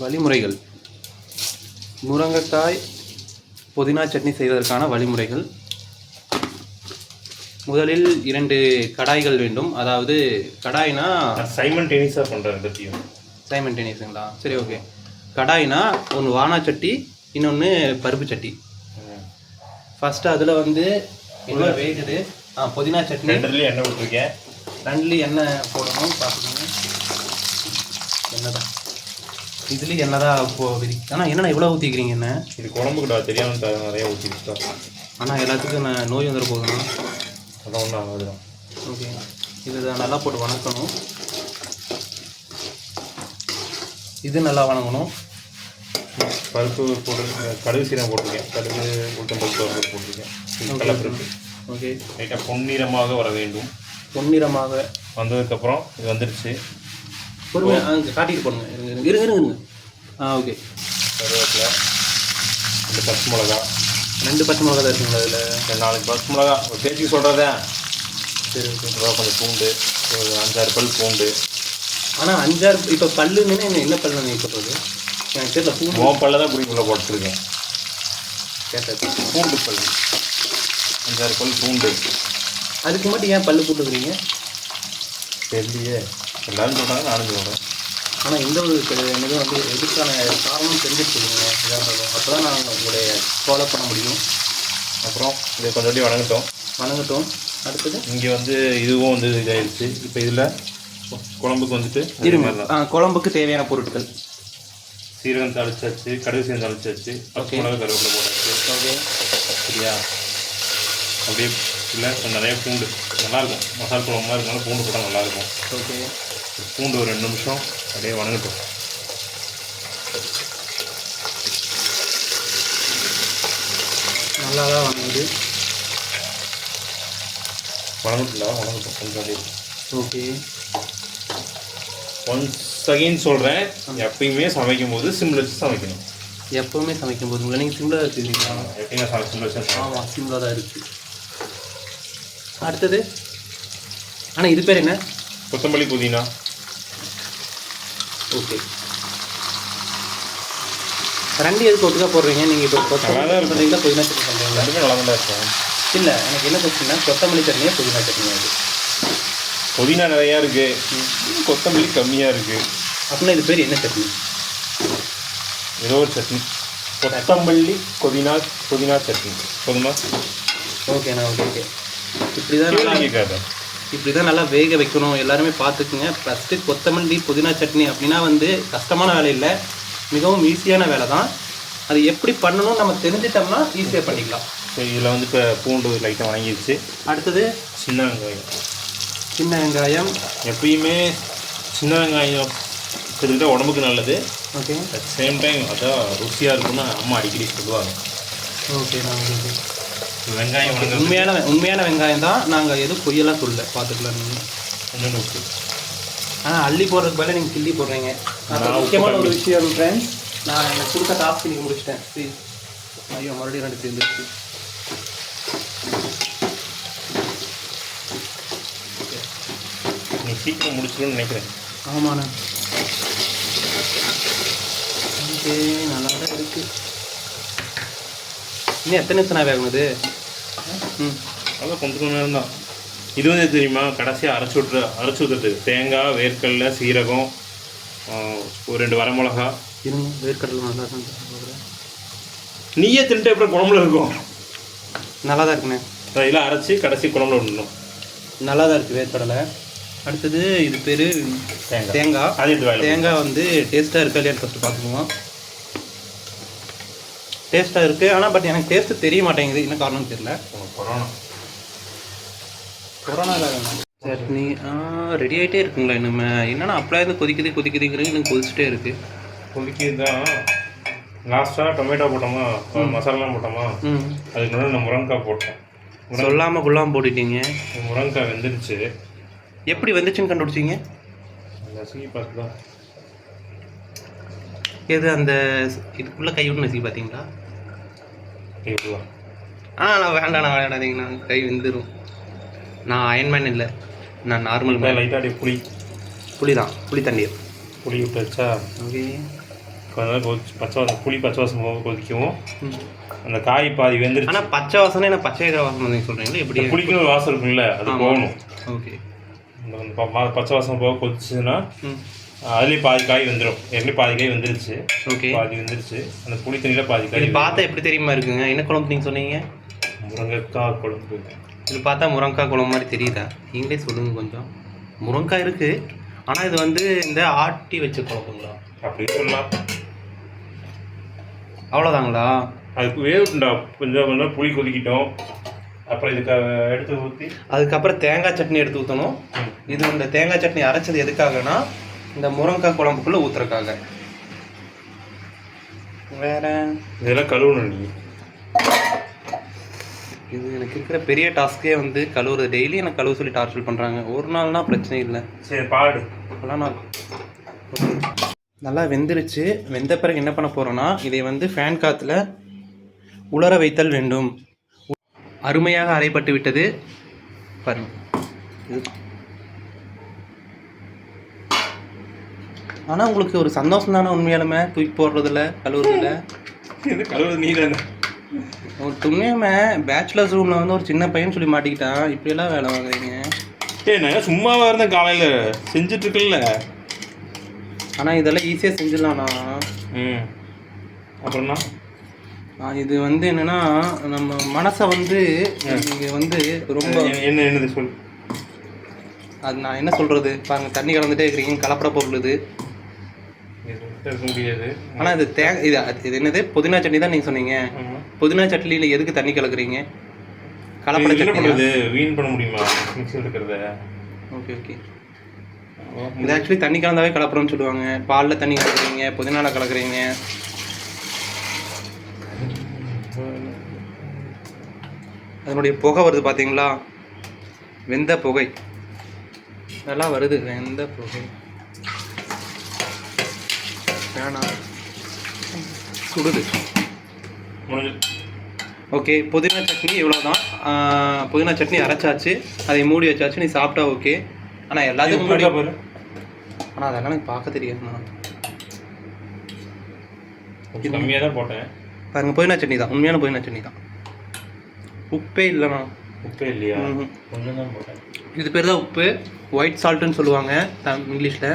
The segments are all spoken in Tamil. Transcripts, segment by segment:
வழிமுறைகள். முருங்கைக்காய் புதினா சட்னி செய்வதற்கான வழிமுறைகள். முதலில் இரண்டு கடாய்கள் வேண்டும். அதாவது கடாய்னா சைமன் டெனிஸாக பண்ணுறேன் பற்றியும் சைமன்டேனியஸுங்களா சரி ஓகே. கடாய்னா ஒன்று வானா சட்டி இன்னொன்று பருப்பு சட்டி. ஃபஸ்ட்டு அதில் வந்து என்ன வேகுது? ஆ புதினா சட்னி. ரெண்டுலேயும் எண்ணெய் விட்டுருக்கேன் ரெண்டுலேயும் எண்ணெய் போடணும் பார்த்துக்கோங்க எண்ணெய் தான். இதுலேயும் எண்ணெய் தான் போ விதி ஆனால் என்னண்ணா இவ்வளோ ஊற்றிக்கிறீங்க என்ன? இது குழம்புக்கு நான் தெரியாமல் நிறைய ஊற்றி வச்சுட்டோம் ஆனால் எல்லாத்துக்கும் நான் நோய் வந்துட போகுதுண்ணா. அதான் ஒன்றும் ஆகுதுதான் ஓகே. இது நல்லா போட்டு வணக்கணும். இது நல்லா வணங்கணும். பருப்பு போட்டு கடுகு சீரகம் போட்டிருக்கேன். கடுகு உளுத்தம்பருப்பு பருப்பு போட்டிருக்கேன். கடலைப்பருப்பு ஓகே. லைட்டாக பொன்னிறமாக வர வேண்டும். பொன்னிறமாக. வந்ததுக்கப்புறம் இது வந்துருச்சு. பொறுமையாக அங்கே காட்டிட்டு போடுங்க. இருங்க இருங்க ஆ ஓகே கருவேப்பிலை ரெண்டு பச்சை மிளகா. ரெண்டு பச்சை மிளகா தான் இருக்குங்களா அதில் ரெண்டு நாலு பச்சை மிளகா. ஒரு பேச்சுக்கு சொல்கிறதே சரி ஓகே கொஞ்சம் பூண்டு ஒரு அஞ்சாறு பல் பூண்டு. ஆனால் அஞ்சாறு இப்போ பல்லுன்னு என்ன என்ன பல்லு நீ சொல்கிறது எனக்கு தெரியல பூ மோ பல்ல தான் குடிக்குள்ள போட்டுருக்கேன். கேட்டது பூண்டு பல். அஞ்சாறு பல் பூண்டு. அதுக்கு மட்டும் ஏன் பல்லு போட்டுக்கிறீங்க தெரியலையே. எல்லாரும் சொல்கிறாங்க நானும் சொல்கிறேன் ஆனால் இந்த ஒரு என்னது வந்து எதுக்கான காரணம் தெரிஞ்சுட்டு சொல்லுங்க இதாக இருந்தாலும் அப்போ தான் நான் உங்களுடைய ஃபாலோ பண்ண முடியும். அப்புறம் இதை கொஞ்சம் அப்படியே வணங்கட்டும். வணங்கட்டும். அடுத்தது? இங்கே வந்து இதுவும் வந்து இதாகிடுச்சு இப்போ இதில் குழம்புக்கு வந்துட்டு. ஆ, குழம்புக்கு தேவையான பொருட்கள். சீரகம் தாளிச்சாச்சு கடுகு சீரகம் தாளிச்சாச்சு பச்சை மிளகா கருவேப்பிலை போட்டாச்சு. ஓகே. சரியா? அப்படியே இல்லை கொஞ்சம் நிறைய பூண்டு. நல்லாயிருக்கும் மசாலா குழம்பு மாதிரி இருந்தாலும் பூண்டு போட்டால் நல்லாயிருக்கும் ஓகே. பூண்டு ஒரு ரெண்டு நிமிஷம் அப்படியே வணங்கட்டும். நல்லா தான் வணங்குது. வணங்கட்டில்ல வணங்கட்டும் கொஞ்சம் அப்படியே. ஓகே. ஒன்ஸ் அகைன் சொல்கிறேன் எப்பயுமே சமைக்கும் போது சிம்மில் வச்சு சமைக்கணும். எப்போவுமே சமைக்கும் போது உங்களை நீங்கள் சிம்பிளாக வச்சுக்கிறீங்களா? எப்பயுமே சமை சிம்மில் வச்சு. ஆமாம் சிம்பிளாக தான் இருக்குது அடுத்தது. ஆனால் இது பேர் என்ன? கொத்தமல்லி புதினா. ஓகே ரெண்டு எதுக்கு ஒட்டுக்கா போடுறீங்க? நீங்கள் இப்போ கொத்தமல்லி. பண்ணுறீங்களா புதினா சட்னி பண்ணுறீங்களா ரெண்டுமே நல்லா தான் இருக்கும். இல்லை எனக்கு என்ன கொஸ்டின்னா கொத்தமல்லி சட்னியா புதினா சட்னியா இது. புதினா நிறையா இருக்கு. கொத்தமல்லி கம்மியாக இருக்கு. அப்படின்னா இது பேர் என்ன சட்னி? ஏதோ ஒரு சட்னி. கொத்தமல்லி புதினா புதினா சட்னி. போதுமா? ஓகேண்ணா ஓகே ஓகே இப்படி தான் நல்லா கேட்காத. இப்படி தான் நல்லா வேக வைக்கணும். எல்லாருமே பார்த்துக்குங்க. ஃபஸ்ட்டு கொத்தமல்லி புதினா சட்னி அப்படின்னா வந்து கஷ்டமான வேலை இல்லை. மிகவும் ஈஸியான வேலை தான் அது எப்படி பண்ணணும் நம்ம தெரிஞ்சிட்டோம்னா ஈஸியாக பண்ணிக்கலாம். ஸோ இதில் வந்து இப்போ பூண்டு லைட்டாக வணங்கிடுச்சு அடுத்தது? சின்ன வெங்காயம். சின்ன வெங்காயம். எப்பயுமே சின்ன வெங்காயம் கிட்டத்தட்ட உடம்புக்கு நல்லது. ஓகே அட் சேம் டைம் அதான் ருசியாக இருக்கும்னு அம்மா அடிக்கடி சொல்லுவாங்க. ஓகே வெங்காயம் உண்மையான உண்மையான வெங்காயம் தான் நாங்கள் எதுவும் பொய்யெல்லாம் சொல்லல பார்த்துக்கலாம் நீங்கள் கொஞ்சம் உப்பு ஆனால் அள்ளி போடுறதுக்கு பதிலா நீங்கள் கிள்ளி போடுறீங்க. முக்கியமான ஒரு. விஷயம் ஃப்ரெண்ட்ஸ் நான் எனக்கு கொடுத்த டாஸ்க் இன்னைக்கு முடிச்சிட்டேன். ப்ளீஸ் ஐயோ மறுபடியும் ரெண்டு சேர்ந்துருச்சு. நீ சீக்கிரம் முடிச்சிடும்னு நினைக்கிறேன். ஆமாண்ணா நல்லா தான் இருக்கு. இன்னும் எத்தனை நிமிஷம் வேகும் இது அதான் கொஞ்சம் கொஞ்சம் நேரம் தான். இது வந்து தெரியுமா? கடைசியாக அரைச்சி விட்ற அரைச்சி விட்டுறது தேங்காய் வேர்க்கடலை சீரகம் ஒரு ரெண்டு வரமிளகா. இருங்க வேர்க்கடலை நல்லா தான். நீயே தின்ட்டு அப்புறம் குழம்புல இருக்கும். நல்லா தான் இருக்குண்ணே இதெல்லாம் அரைச்சி கடைசி குழம்புல விடணும் நல்லா தான் இருக்குது வேர்க்கடலை. அடுத்தது இது பேர் தேங்காய். தேங்காய். தேங்காய் வந்து டேஸ்ட்டாக இருக்கா இல்லையான்னு ஃபஸ்ட்டு பார்த்துக்குவோம். டேஸ்ட்டாக இருக்குது ஆனால் பட் எனக்கு டேஸ்ட்டு தெரிய மாட்டேங்குது. என்ன காரணம்னு தெரியல. கொரோனா. கொரோனா சட்னி ரெடி ஆகிட்டே இருக்குங்களா இன்னும் என்னன்னா அப்படியே இருந்து கொதிக்குது கொதிக்குதுங்கிறது இன்னும் கொதிச்சுட்டே இருக்குது கொதிக்கிறது தான் லாஸ்ட்டாக டொமேட்டோ போட்டோமா? மசாலாலாம் போட்டோமா? ம். அதுக்கு முன்னாடி நான் முருங்கைக்காய் போட்டேன். சொல்லாமல் குள்ளாமல் போட்டுட்டீங்க. முருங்கைக்காய் வெந்துருச்சு. எப்படி வந்துச்சுன்னு கண்டுபிடிச்சிங்க? நசுக்கி பார்த்து தான். எது அந்த இதுக்குள்ளே கை விட்டு நசுக்கி பார்த்தீங்களா? கேட்கலாம் ஆ நான் வேண்டாம் நான் வேண்டாதீங்க நான் கை வெந்துடும் நான் அயன்மேன் இல்லை. நான் நார்மல் மேன் லைட்டாக அப்படியே புளி புளி தான் புளி தண்ணீர் புளி விட்டு வச்சா ஓகே கொஞ்ச நேரம் கொதிச்சு பச்சை வாசம் புளி பச்சை வாசம் போக கொதிக்கவும் அந்த காய் பாதி வெந்துருச்சு. ஆனால் பச்சை வாசனை என்ன? பச்சை இருக்கிற வாசனை நீங்கள் சொல்கிறீங்களா எப்படி புளிக்குன்னு ஒரு வாசம் இருக்குல்ல அது போகணும். ஓகே. அந்த பச்சை வாசம் போக கொதிச்சுன்னா அதுலேயும் பாதி காய் வெந்துடும் ஏற்கனவே பாதி காய் வெந்துருச்சு. ஓகே. பாதி வெந்துருச்சு. அந்த புளி தண்ணியில் பாதி இது காய் பார்த்தா எப்படி தெரியுமா இருக்குங்க? என்ன குழம்பு நீங்கள் சொன்னீங்க? முருங்கைக்காய் குழம்பு. இது பார்த்தா முருங்கைக்காய் குழம்பு மாதிரி தெரியுதா? நீங்களே சொல்லுங்க கொஞ்சம். முருங்கைக்காய் இருக்குது ஆனால் இது வந்து இந்த ஆட்டி வச்ச குழம்புங்களா? அப்படி சொல்லலாம். அவ்வளோதாங்களா அதுக்கு வேவுட்டுண்டா கொஞ்சம் கொஞ்சம் புளி கொதிக்கிட்டோம். அப்புறம் இதுக்கு எடுத்து ஊற்றி அதுக்கப்புறம் தேங்காய் சட்னி எடுத்து ஊற்றணும் இது இந்த தேங்காய் சட்னி அரைச்சது எதுக்காகனா இந்த முருங்கைக்காய் குழம்புக்குள்ளே ஊற்றுறக்காக வேற? இதெல்லாம் கழுவணும் நீ. இது எனக்கு இருக்கிற பெரிய டாஸ்க்கே வந்து கழுவுறது. டெய்லி எனக்கு கழுவு சொல்லி டார்ச்சர் பண்ணுறாங்க ஒரு நாள்னா பிரச்சனை இல்லை. சரி பாடு. பல நாள் நல்லா வெந்துருச்சு. வெந்த பிறகு என்ன பண்ண போகிறோன்னா இதை வந்து ஃபேன் காற்றுல உலர வைத்தல் வேண்டும். அருமையாக அரைப்பட்டு விட்டது. பாருங்க. ஆனால் உங்களுக்கு ஒரு சந்தோஷம் தானே உண்மையாலுமே? தூக்கி போடுறதில்ல கழுவுறதில்ல இது கழுவுறது நீ தானே ஒரு உண்மையாமே பேச்சுலர்ஸ் ரூமில் வந்து ஒரு சின்ன பையன் சொல்லி மாட்டிக்கிட்டான். இப்படியெல்லாம் வேலை வாங்குறீங்க? ஏய் நான் சும்மாவா இருந்தேன் காலையில். செஞ்சுட்டு இருக்கல ஆனால் இதெல்லாம் ஈஸியாக செஞ்சிடலாம்ண்ணா ம். அப்புறம்னா? ஆ, இது வந்து என்னன்னா நம்ம மனசை வந்து நீங்க வந்து ரொம்ப என்ன- என்ன என்னது சொல் அது நான் என்ன சொல்றது? பாருங்க தண்ணி கலந்துட்டே இருக்கிறீங்க கலப்பட பொருள் இது முடியாது ஆனால் இது தே இது இது என்னது? புதினா சட்னி தான் நீங்கள் சொன்னீங்க. புதினா சட்னியில் எதுக்கு தண்ணி கலக்குறீங்க? கலப்பட சட்னி வீண் பண்ண முடியுமா? மிக்சியில் இருக்கிறத. Okay okay. இது ஆக்சுவலி தண்ணி கலந்தாவே கலப்புறோம்னு சொல்லுவாங்க. பாலில் தண்ணி கலக்குறீங்க புதினால கலக்குறீங்க. அதனுடைய புகை வருது பார்த்தீங்களா வெந்த புகை. நல்லா வருது வெந்த புகை. வேணாம். சுடுது. ஓகே புதினா சட்னி இவ்வளோதான் புதினா சட்னி அரைச்சாச்சு. அதை மூடி வச்சாச்சு. நீ சாப்பிட்டா ஓகே. ஆனால் எல்லாத்துக்கும் முன்னாடி ஆனால் அதெல்லாம் எனக்கு பார்க்க தெரியாதுண்ணா கொஞ்சம் கம்மியாக தான் போட்டேன். பாருங்க புதினா சட்னி தான். உண்மையான புதினா சட்னி தான். உப்பே இல்லைண்ணா உப்பே இல்லையா? தான் இது பேர் தான் உப்பு. ஒயிட் சால்ட்டுன்னு சொல்லுவாங்க இங்கிலீஷில்.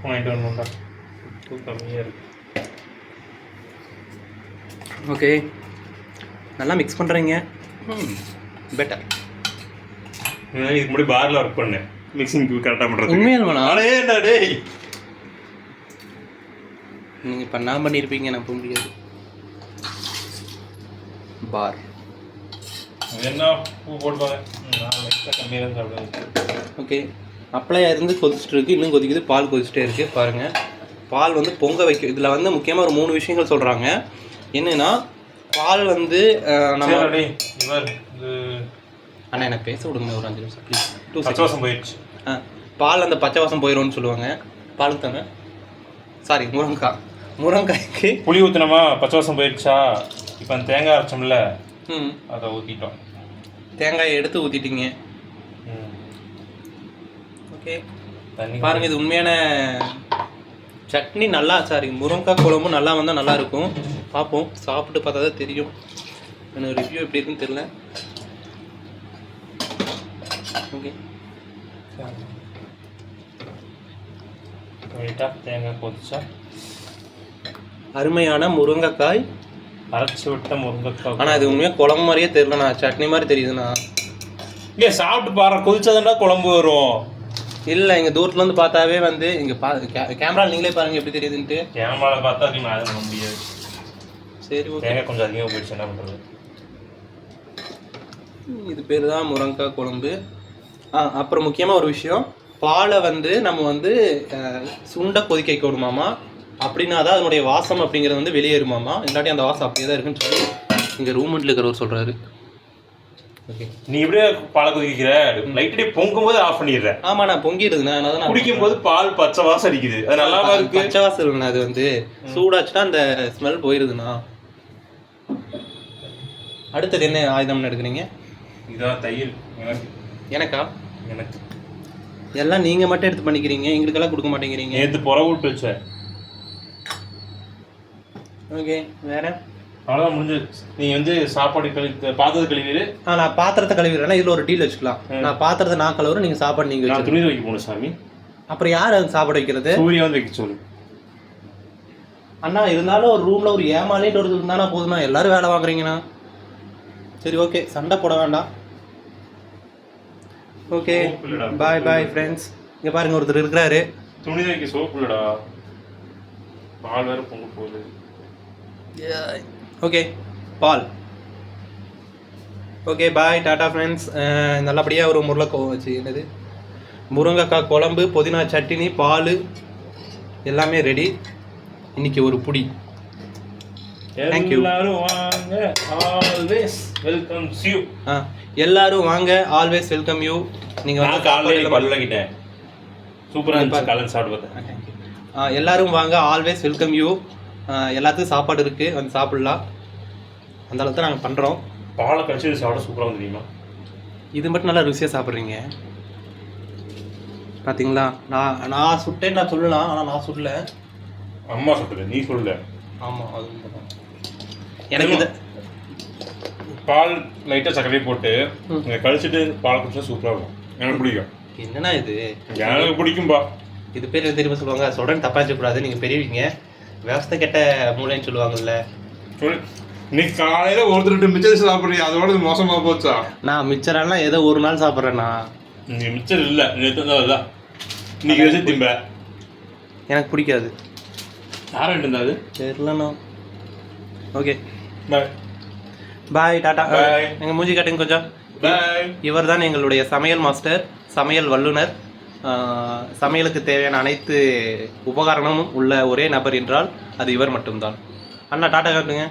உப்பு வாங்கிட்டு வரணும்டா உப்பு கம்மியாக இருக்கு. ஓகே நல்லா மிக்ஸ் பண்ணுறீங்க பெட்டர் இதுக்கு முன்னாடி பாரில் ஒர்க் பண்ணேன். மிக்சிங் கரெக்டாக பண்ணுறது அடேடா டேய்? நீங்கள் பண்ணாமல் பண்ணியிருப்பீங்க நான் போக முடியாது. பார் என்ன? பூ போட்டுவாங்க நான் லைட்டாக கம்மியாக தான் சாப்பிடுவேன். ஓகே அப்ளை இருந்து கொதிச்சுட்டு இருக்கு. இன்னும் கொதிக்குது. பால் கொதிச்சுட்டே இருக்கு. பாருங்க. பால் வந்து பொங்க வைக்கும் இதில் வந்து முக்கியமாக ஒரு மூணு விஷயங்கள் சொல்கிறாங்க என்னன்னா பால் வந்து நம்ம அண்ணா எனக்கு பேச விடுங்க. ஒரு அஞ்சு நிமிஷம். ப்ளீஸ் டூ வாசம் போயிடுச்சு. ஆ பால் அந்த பச்சை வாசம் போயிடும்னு சொல்லுவாங்க. பால் தாங்க சாரி முருங்காய் முருங்காய்க்கு புளி ஊற்றினோமா பச்சை வாசம் போயிடுச்சா? இப்போ அந்த தேங்காய் அரைச்சோம்ல ம். அதை ஊற்றிட்டோம் தேங்காயை எடுத்து ஊற்றிட்டீங்க ஓகே. பாருங்க இது உண்மையான சட்னி நல்லா சாரி முருங்கைக்காய் குழம்பும் நல்லா வந்தால் நல்லா இருக்கும். பார்ப்போம் சாப்பிட்டு பார்த்தா தான் தெரியும் எனக்கு ரிவ்யூ எப்படி இருக்குன்னு தெரியல. ஓகே. தேங்காய் கொதிச்சா அருமையான முருங்கைக்காய். அரைச்சி விட்ட முருங்கைக்காய். ஆனால் இது உண்மையாக குழம்பு மாதிரியே தெரியலண்ணா. சட்னி மாதிரி தெரியுதுண்ணா. ஏ சாப்பிட்டு பாரு கொதிச்சாதான்டா குழம்பு வரும். இல்லை இங்கே தூரத்துலேருந்து பார்த்தாவே வந்து இங்கே பா கேமரா நீங்களே பாருங்க எப்படி தெரியுதுன்ட்டு. கேமராவில் பார்த்தா அதுக்கு நான் பண்ண முடியாது. சரி ஓகே தேங்காய் கொஞ்சம் அதிகமாக போயிடுச்சு என்ன பண்ணுறது இது பேர் தான் முருங்கைக்காய் குழம்பு. ஆ அப்புறம் முக்கியமாக ஒரு விஷயம் பாலை வந்து நம்ம வந்து சுண்ட கொதிக்க வைக்கணுமாமா அப்படின்னா தான் அதனுடைய வாசம் அப்படிங்கிறது வந்து வெளியேறுமாமா? இல்லாட்டி அந்த வாசம் அப்படியே தான் இருக்குன்னு சொல்லி இங்கே ரூமெண்ட்டில் இருக்கிறவர் சொல்கிறாரு நீ இப்படியே பாலை கொதிக்கிற? லைட்டே பொங்கும் போது ஆஃப் பண்ணிடுற ஆமாம் நான் பொங்கிடுதுண்ணா அதனால குடிக்கும் போது பால் பச்சை வாசம் அடிக்குது. அது நல்லாவா இருக்கு பச்சை வாசம் இல்லைண்ணா அது வந்து சூடாச்சுன்னா அந்த ஸ்மெல் போயிருதுண்ணா. அடுத்தது என்ன ஆயுதம்னு எடுக்கிறீங்க? இதான் தையல் எனக்கு. எனக்கா? எனக்கு. எல்லாம் நீங்க மட்டும் எடுத்து பண்ணிக்கிறீங்க எங்களுக்கெல்லாம் கொடுக்க மாட்டேங்கிறீங்க. நேற்று புற விட்டு வச்சேன். ஓகே வேற? அவ்வளோதான் முடிஞ்சு. நீங்க வந்து சாப்பாடு கழி பார்த்தது கழுவிடு. ஆ நான் பாத்திரத்தை கழுவிடுறேன்னா இதுல ஒரு டீல் வச்சுக்கலாம். நான் பாத்திரத்தை நான் கழுவுறேன் நீங்க சாப்பாடு நீங்க நான் துணி துவைக்க போகணும் சாமி. அப்புறம் யார் அது சாப்பாடு வைக்கிறது? சூர்யா வந்து வைக்க சொல்லு. அண்ணா இருந்தாலும் ஒரு ரூம்ல ஒரு ஏமாலேட்டு ஒரு இருந்தானா போதுமா எல்லாரும் வேலை வாங்குறீங்கண்ணா சரி ஓகே சண்டை போட வேண்டாம். ஓகே. பாய் பாய் ஃப்ரெண்ட்ஸ் இங்க பாருங்க ஒருத்தர் இருக்கிறாரு. துணி துவைக்க சோப்பு இல்லடா பால் வேற பொங்க போகுது. ஓகே பால் ஓகே பாய் டாடா ஃப்ரெண்ட்ஸ் நல்லபடியாக ஒரு முருளைக்கோ வச்சு என்னது? முருங்கைக்காய் குழம்பு புதினா சட்னி பால் எல்லாமே ரெடி இன்னைக்கு ஒரு புடி. எல்லாரும் வாங்க. ஆல்வேஸ் வெல்கம் யூ ஆ எல்லாரும் வாங்க. ஆல்வேஸ் வெல்கம் யூ நீங்கள் வந்து காலையில பல்லுகிட்டேன் சூப்பரா இருந்துச்சு. காலையில் சாப்பிட்டு பார்த்தேன். எல்லாரும் வாங்க. ஆல்வேஸ் வெல்கம் யூ எல்லாத்துக்கும் சாப்பாடு இருக்குது வந்து சாப்பிட்லாம். அந்த அளவுக்கு நாங்கள் பண்ணுறோம் பாலை கடிச்சு சாப்பிட சூப்பரா வந்து தெரியுமா? இது மட்டும் நல்லா ருசியாக சாப்பிட்றீங்க. பார்த்தீங்களா நான் நான் சுட்டேன்னு நான் சொல்லலாம். ஆனால் நான் சுடல. அம்மா சொல்றது நீ சொல்லல. ஆமாம் அது. எனக்கு இது பால் லைட்டா சர்க்கரை போட்டு கழிச்சிட்டு பால் குடிச்சா சூப்பரா இருக்கும். எனக்கு பிடிக்கும். என்னண்ணா இது? எனக்கு பிடிக்கும்பா. இது பேர் தெரியுமா சொல்லுவாங்க? சொல்கிறேன் தப்பாக இருக்கக்கூடாது நீங்கள் பெரியவங்க. விவசாய கெட்ட மூளைன்னு சொல்லுவாங்கல்ல. சொல்லு நீ காலையில ஒருத்தர் ரெண்டு மிச்சம் சாப்பிடுறீங்க அதோட மோசமா போச்சா? நான் மிச்சரெல்லாம் ஏதோ ஒரு நாள் சாப்பிட்றேண்ணா. நீ மிச்சம் இல்ல. நேற்று இன்னைக்கு வச்சு திம்ப. எனக்கு பிடிக்காது. யாரும் இருந்தாது தெரிலண்ணா ஓகே. பாய் பாய் Bye. எங்கள் மூஞ்சி காட்டுங்க கொஞ்சம். பாய் இவர் தான் எங்களுடைய சமையல் மாஸ்டர் சமையல் வல்லுனர் சமையலுக்கு தேவையான அனைத்து உபகரணமும் உள்ள ஒரே நபர் என்றால் அது இவர் மட்டும்தான். அண்ணா டாட்டா காட்டுங்க.